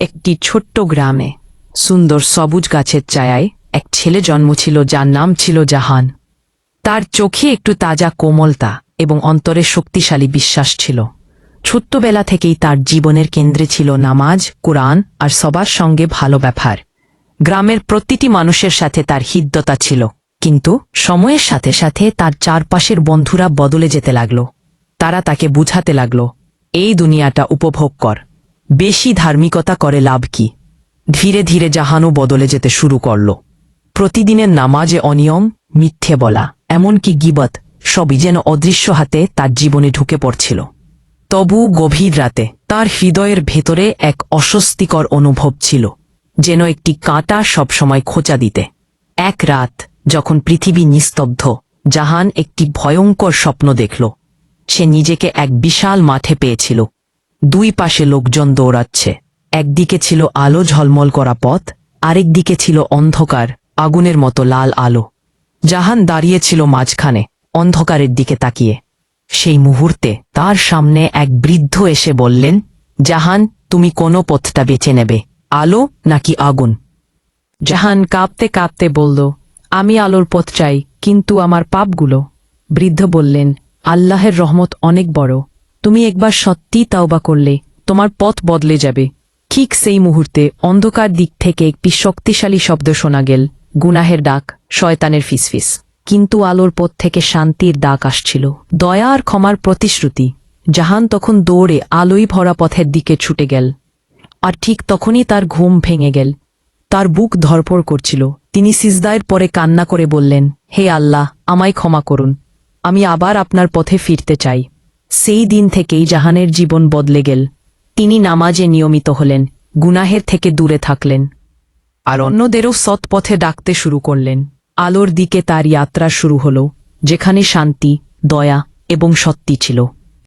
একটি ছোট্ট গ্রামে সুন্দর সবুজ গাছের চায়ায় এক ছেলে জন্ম ছিল যার নাম ছিল জাহান। তার চোখে একটু তাজা কোমলতা এবং অন্তরে শক্তিশালী বিশ্বাস ছিল। ছোট্টবেলা থেকেই তার জীবনের কেন্দ্রে ছিল নামাজ, কোরআন আর সবার সঙ্গে ভালো ব্যাপার গ্রামের প্রতিটি মানুষের সাথে তার হৃদ্যতা ছিল, কিন্তু সময়ের সাথে সাথে তার চারপাশের বন্ধুরা বদলে যেতে লাগল। তারা তাকে বুঝাতে লাগল, এই দুনিয়াটা উপভোগ কর। বেশি ধার্মিকতা করে লাভ কি? ধীরে ধীরে জাহানও বদলে যেতে শুরু করল। প্রতিদিনের নামাজে অনিয়ম, মিথ্যে বলা, এমনকি গিবত, সবই যেন অদৃশ্য হাতে তার জীবনে ঢুকে পড়ছিল। তবু গভীর রাতে তার হৃদয়ের ভেতরে এক অস্বস্তিকর অনুভব ছিল, যেন একটি কাঁটা সবসময় খোঁচা দিতে। এক রাত, যখন পৃথিবী নিস্তব্ধ, জাহান একটি ভয়ঙ্কর স্বপ্ন দেখল। সে নিজেকে এক বিশাল মাঠে পেয়েছিল। দুই পাশে লোকজন দৌড়াচ্ছে। একদিকে ছিল আলো ঝলমল করা পথ আরেক দিকে ছিল অন্ধকার, আগুনের মতো লাল আলো। জাহান দাঁড়িয়েছিল মাঝখানে, অন্ধকারের দিকে তাকিয়ে। সেই মুহূর্তে তার সামনে এক বৃদ্ধ এসে বললেন, জাহান, তুমি কোন পথটা বেছে নেবে, আলো নাকি আগুন? জাহান কাঁপতে কাঁপতে বলল, আমি আলোর পথ চাই, কিন্তু আমার পাপগুলো। বৃদ্ধ বললেন, আল্লাহের রহমত অনেক বড়। তুমি একবার সত্যি তাওবা করলে, তোমার পথ বদলে যাবে। ঠিক সেই মুহূর্তে অন্ধকার দিক থেকে একটি শক্তিশালী শব্দ শোনা গেল, গুনাহের ডাক, শয়তানের ফিসফিস। কিন্তু আলোর পথ থেকে শান্তির ডাক আসছিল, দয়া আর ক্ষমার প্রতিশ্রুতি। জাহান তখন দৌড়ে আলোই ভরা পথের দিকে ছুটে গেল। আর ঠিক তখনই তার ঘুম ভেঙে গেল। তার বুক ধরপড় করছিল। তিনি সিজদায়ের পরে কান্না করে বললেন, হে আল্লাহ, আমায় ক্ষমা করুন। আমি আবার আপনার পথে ফিরতে চাই। সেই দিন থেকেই জাহানের জীবন বদলে গেল। তিনি নামাজে নিয়মিত হলেন, গুনাহের থেকে দূরে থাকলেন। আর অন্যদেরও সৎ পথে ডাকতে শুরু করলেন। আলোর দিকে তার যাত্রা শুরু হল, যেখানে শান্তি, দয়া এবং সত্যি ছিল।